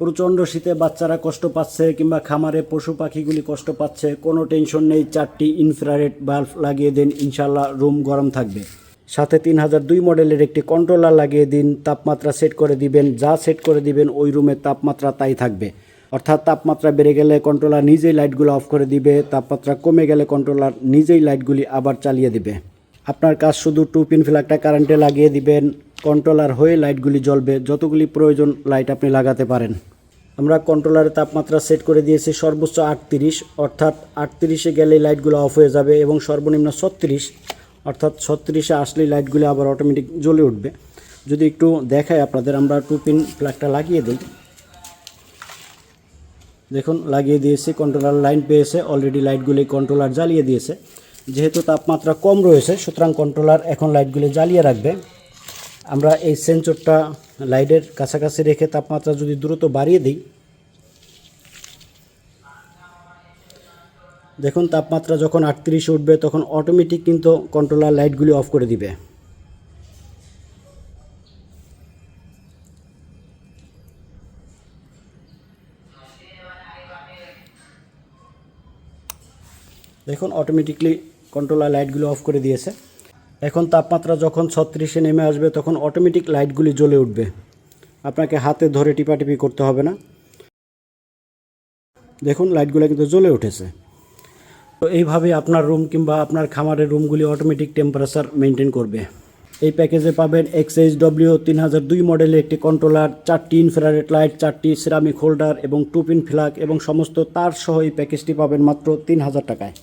প্রচণ্ড শীতে বাচ্চারা কষ্ট পাচ্ছে কিংবা খামারে পশু পাখিগুলি কষ্ট পাচ্ছে, কোনো টেনশন নেই, চারটি ইনফ্রারেড বাল্ব লাগিয়ে দিন ইনশাল্লাহ রুম গরম থাকবে। সাথে তিন হাজার দুই মডেলের একটি কন্ট্রোলার লাগিয়ে দিন, তাপমাত্রা সেট করে দিবেন, যা সেট করে দিবেন ওই রুমের তাপমাত্রা তাই থাকবে। অর্থাৎ তাপমাত্রা বেড়ে গেলে কন্ট্রোলার নিজেই লাইটগুলো অফ করে দিবে, তাপমাত্রা কমে গেলে কন্ট্রোলার নিজেই লাইটগুলি আবার চালিয়ে দিবে। আপনার কাজ শুধু টু পিন ফ্ল্যাগটা কারেন্টে লাগিয়ে দিবেন কন্ট্রোলার হয়ে লাইটগুলি জ্বলবে। যতগুলি প্রয়োজন লাইট আপনি লাগাতে পারেন। আমরা কন্ট্রোলারের তাপমাত্রা সেট করে দিয়েছি সর্বোচ্চ আটত্রিশ, অর্থাৎ আটত্রিশে গেলেই লাইটগুলো অফ হয়ে যাবে এবং সর্বনিম্ন ছত্রিশ, অর্থাৎ ছত্রিশে আসলেই লাইটগুলি আবার অটোমেটিক জ্বলে উঠবে। যদি একটু দেখাই আপনাদের, আমরা টু পিন প্লাগটা লাগিয়ে দিই। দেখুন, লাগিয়ে দিয়েছি কন্ট্রোলার লাইন পেয়েছে অলরেডি লাইটগুলি কন্ট্রোলার জ্বালিয়ে দিয়েছে। যেহেতু তাপমাত্রা কম রয়েছে, সুতরাং কন্ট্রোলার এখন লাইটগুলি জ্বালিয়ে রাখবে। আমরা এই সেন্সরটা লাইটের কাছাকাছি রেখে তাপমাত্রা যদি দ্রুত বাড়িয়ে দিই, দেখুন তাপমাত্রা যখন আটত্রিশে উঠবে, তখন অটোমেটিক কিন্তু কন্ট্রোলার লাইটগুলি অফ করে দিবে। দেখুন অটোমেটিকলি কন্ট্রোলার লাইটগুলো অফ করে দিয়েছে। এখন তাপমাত্রা যখন ছত্রিশে নেমে আসবে, তখন অটোমেটিক লাইটগুলি জ্বলে উঠবে। আপনাকে হাতে ধরে টিপাটিপি করতে হবে না। দেখুন লাইটগুলো কিন্তু জ্বলে উঠেছে। তো এইভাবে আপনার রুম কিংবা আপনার খামারের রুমগুলি অটোমেটিক টেম্পারেচার মেনটেন করবে। এই প্যাকেজে পাবেন এক্সএইচ ডব্লিউ তিন হাজার দুই মডেলের একটি কন্ট্রোলার চারটি ইনফ্রারেড লাইট চারটি সিরামিক হোল্ডার এবং টু পিন ফ্ল্যাগ এবং সমস্ত তার সহ এই প্যাকেজটি পাবেন মাত্র তিন হাজার টাকায়।